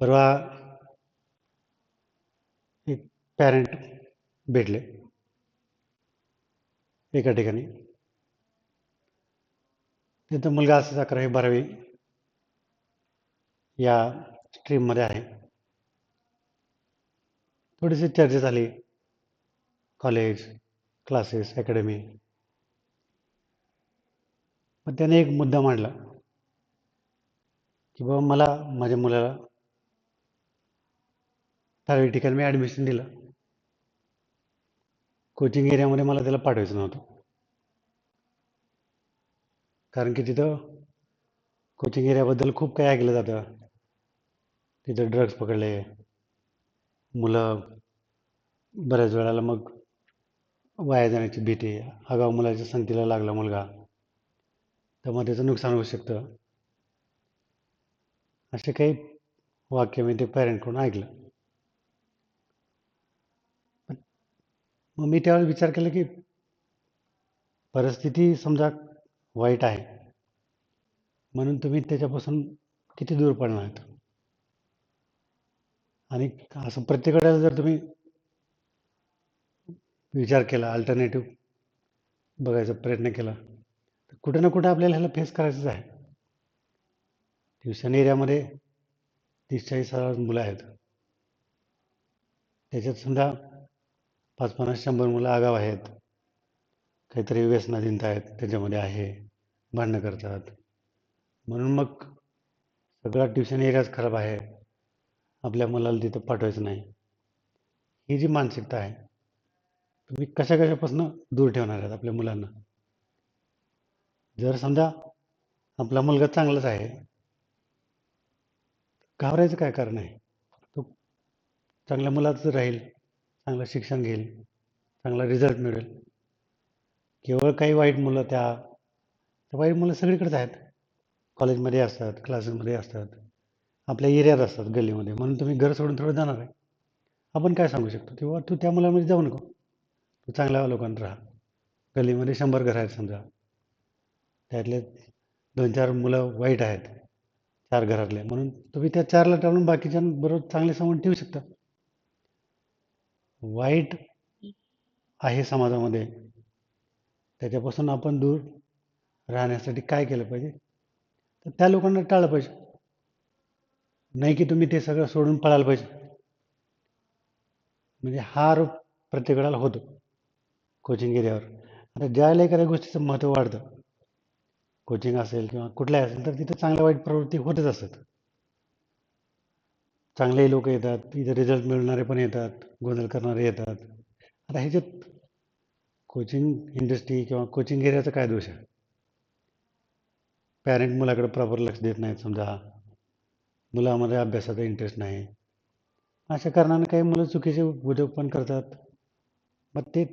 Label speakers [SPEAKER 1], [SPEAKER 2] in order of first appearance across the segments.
[SPEAKER 1] परवा एक पॅरेंट भेटले. एका ठिकाणी. तिथं मुलगा असं अकरावी बारावी या स्ट्रीममध्ये आहे. थोडीशी चर्चा झाली कॉलेज क्लासेस अकॅडमी मग त्याने एक मुद्दा मांडला. की बाबा मला माझ्या मुलाला ठराविक ठिकाणी मी ॲडमिशन दिलं. कोचिंग एरियामध्ये मला त्याला पाठवायचं नव्हतं. कारण की तिथं कोचिंग एरियाबद्दल खूप काही ऐकलं जातं. तिथं ड्रग्ज पकडले मुलं बऱ्याच वेळाला मग वाया जाण्याची भीती आगाऊ मुलाच्या संगतीला लागला मुलगा. तर मग त्याचं नुकसान होऊ शकतं. असे काही वाक्य मी ते पॅरेंटकडून ऐकलं. मग मी त्यावेळेस विचार केला की परिस्थिती समजा वाईट आहे म्हणून तुम्ही त्याच्यापासून किती दूर पडणार आहेत? आणि असं प्रत्येकाला जर तुम्ही विचार केला अल्टरनेटिव्ह बघायचा प्रयत्न केला तर कुठे ना कुठे आपल्याला ह्याला फेस करायचंच आहे. ट्युशन एरियामध्ये तीस चाळीस हजार मुलं आहेत. त्याच्यात समजा पाच पन्नास शंभर मुलं आगाव आहेत. काहीतरी व्यसनाधीनता आहेत त्याच्यामध्ये आहे. भांडणं करतात. म्हणून मग सगळा ट्युशन एरियाच खराब आहे. आपल्या मुलाला तिथं पाठवायचं नाही. ही जी मानसिकता आहे तुम्ही कशा कशापासून दूर ठेवणार आहात आपल्या मुलांना? जर समजा आपला मुलगा चांगलाच आहे घाबरायचं काय कारण आहे? तो चांगल्या मुलाचं राहील. चांगलं शिक्षण घेईल चांगला रिझल्ट मिळेल. केवळ काही वाईट मुलं त्या त्या वाईट मुलं सगळीकडेच आहेत. कॉलेजमध्ये असतात क्लासेसमध्ये असतात आपल्या एरियात असतात गल्लीमध्ये. म्हणून तुम्ही घर सोडून थोडं जाणार आहे. आपण काय सांगू शकतो? किंवा तू त्या मुलामध्ये जाऊ नको. तू चांगल्या लोकांना राहा. गल्लीमध्ये शंभर घर आहेत समजा. त्यातले दोन चार मुलं वाईट आहेत चार घरातले. म्हणून तुम्ही त्या चारला टाळून बाकीच्यांबरोबर चांगले संबंध ठेवू शकता. वाईट आहे समाजामध्ये. त्याच्यापासून आपण दूर राहण्यासाठी काय केलं पाहिजे? तर त्या लोकांना टाळलं पाहिजे. नाही की तुम्ही ते सगळं सोडून पळायला पाहिजे. म्हणजे हा आरोप प्रत्येकाला होतो कोचिंग एरियावर. आता ज्यावेळेला एखाद्या गोष्टीचं महत्त्व वाढतं कोचिंग असेल किंवा कुठलंही असेल तर तिथं चांगल्या वाईट प्रवृत्ती होतच असतात. चांगलेही लोक येतात इथे रिझल्ट मिळणारे पण येतात गोंधळ करणारे येतात. आता ह्याच्यात कोचिंग इंडस्ट्री किंवा कोचिंग एरियाचा काय दोष आहे? पॅरेंट मुलाकडे प्रॉपर लक्ष देत नाहीत समजा. मुलामध्ये अभ्यासाचा इंटरेस्ट नाही. अशा कारणाने काही मुलं चुकीचे उद्योग पण करतात. मग ते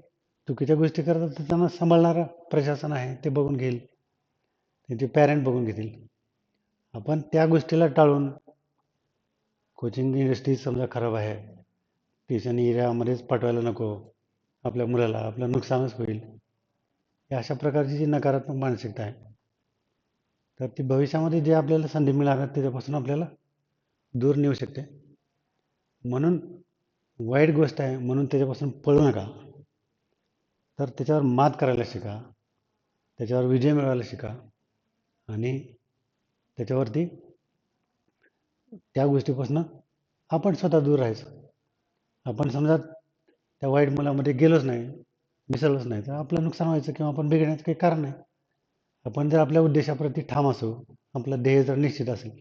[SPEAKER 1] चुकीच्या गोष्टी करतात तर त्यांना सांभाळणारं प्रशासन आहे ते बघून घेईल. त्यांचे पॅरेंट बघून घेतील. आपण त्या गोष्टीला टाळून कोचिंग इंडस्ट्री समजा खराब आहे ट्युशन एरियामध्येच पाठवायला नको आपल्या मुलाला आपलं नुकसानच होईल. या अशा प्रकारची जी नकारात्मक मानसिकता आहे तर ती भविष्यामध्ये जे आपल्याला संधी मिळणार त्याच्यापासून आपल्याला दूर नेऊ शकते. म्हणून वाईट गोष्ट आहे म्हणून त्याच्यापासून पळू नका. तर त्याच्यावर मात करायला शिका त्याच्यावर विजय मिळवायला शिका आणि त्याच्यावरती त्या गोष्टीपासून आपण स्वतः दूर राहायचं. आपण समजा त्या वाईट मुलामध्ये गेलोच नाही मिसळलोच नाही तर आपलं नुकसान व्हायचं किंवा आपण बिघडण्याचं काही कारण नाही. आपण जर आपल्या उद्देशाप्रती ठाम असू आपलं ध्येय जर निश्चित असेल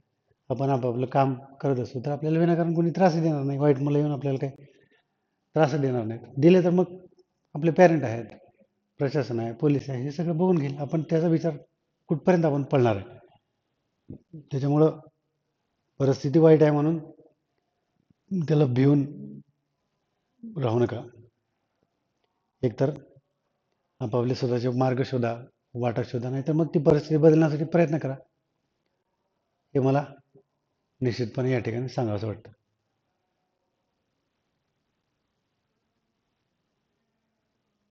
[SPEAKER 1] आपण आपापलं काम करत असू तर आपल्याला विनाकारण कोणी त्रास देणार नाही. वाईट मुलं येऊन आपल्याला काही त्रास देणार नाहीत. दिले तर मग आपले पॅरेंट आहेत प्रशासन आहे पोलीस आहे हे सगळं बघून घेईल. आपण त्याचा विचार कुठपर्यंत आपण पळणार आहे? त्याच्यामुळं परिस्थिती वाईट आहे म्हणून त्याला भिवून राहू नका. एकतर आपापले स्वतःचे मार्ग शोधा वाटा शोधा नाही तर मग ती परिस्थिती बदलण्यासाठी प्रयत्न करा. हे मला निश्चितपणे या ठिकाणी सांगावंसं वाटतं.